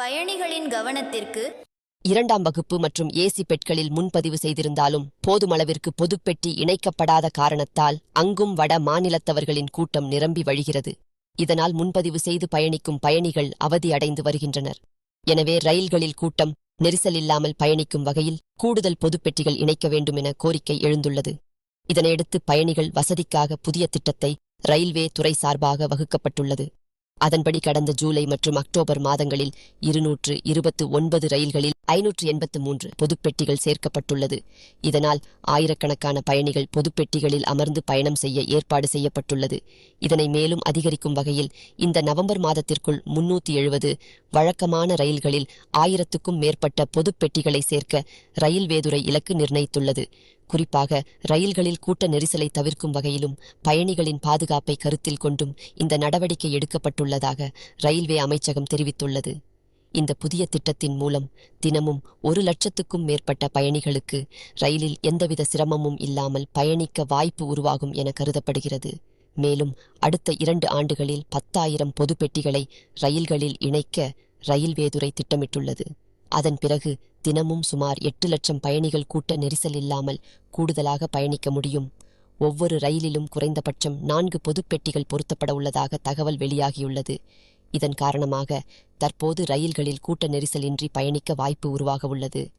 பயணிகளின் கவனத்திற்கு இரண்டாம் வகுப்பு மற்றும் ஏசி பெட்களில் முன்பதிவு செய்திருந்தாலும் போதுமளவிற்கு பொதுப்பெட்டி இணைக்கப்படாத காரணத்தால் அங்கும் வட மாநிலத்தவர்களின் கூட்டம் நிரம்பி வழிகிறது. இதனால் முன்பதிவு செய்து பயணிக்கும் பயணிகள் அவதி அடைந்து வருகின்றனர். எனவே ரயில்களில் கூட்டம் நெரிசல் இல்லாமல் பயணிக்கும் வகையில் கூடுதல் பொதுப்பெட்டிகள் இணைக்க வேண்டும் என கோரிக்கை எழுந்துள்ளது. இதனையடுத்து பயணிகள் வசதிக்காக புதிய திட்டத்தை ரயில்வே துறை சார்பாக வகுக்கப்பட்டுள்ளது. அதன்படி கடந்த ஜூலை மற்றும் அக்டோபர் மாதங்களில் இருநூற்று இருபத்து ஒன்பது ரயில்களில் ஐநூற்று எண்பத்து மூன்று பொதுப்பெட்டிகள் சேர்க்கப்பட்டுள்ளது. இதனால் ஆயிரக்கணக்கான பயணிகள் பொதுப்பெட்டிகளில் அமர்ந்து பயணம் செய்ய ஏற்பாடு செய்யப்பட்டுள்ளது. இதனை மேலும் அதிகரிக்கும் வகையில் இந்த நவம்பர் மாதத்திற்குள் முன்னூத்தி எழுபது வழக்கமான ரயில்களில் ஆயிரத்துக்கும் மேற்பட்ட பொதுப்பெட்டிகளை சேர்க்க ரயில்வேதுறை இலக்கு நிர்ணயித்துள்ளது. குறிப்பாக ரயில்களில் கூட்ட நெரிசலை தவிர்க்கும் வகையிலும் பயணிகளின் பாதுகாப்பை கருத்தில் கொண்டும் இந்த நடவடிக்கை எடுக்கப்பட்டுள்ளதாக ரயில்வே அமைச்சகம் தெரிவித்துள்ளது. இந்த புதிய திட்டத்தின் மூலம் தினமும் ஒரு லட்சத்துக்கும் மேற்பட்ட பயணிகளுக்கு ரயிலில் எந்தவித சிரமமும் இல்லாமல் பயணிக்க வாய்ப்பு உருவாகும் என கருதப்படுகிறது. மேலும் அடுத்த இரண்டு ஆண்டுகளில் பத்தாயிரம் பொதுப்பெட்டிகளை ரயில்களில் இணைக்க ரயில்வேதுறை திட்டமிட்டுள்ளது. அதன் பிறகு தினமும் சுமார் எட்டு லட்சம் பயணிகள் கூட்ட நெரிசல் இல்லாமல் கூடுதலாக பயணிக்க முடியும். ஒவ்வொரு ரயிலிலும் குறைந்தபட்சம் நான்கு பொதுப்பெட்டிகள் பொருத்தப்பட உள்ளதாக தகவல் வெளியாகியுள்ளது. இதன் காரணமாக தற்போது ரயில்களில் கூட்ட நெரிசலின்றி பயணிக்க வாய்ப்பு உருவாக உள்ளது.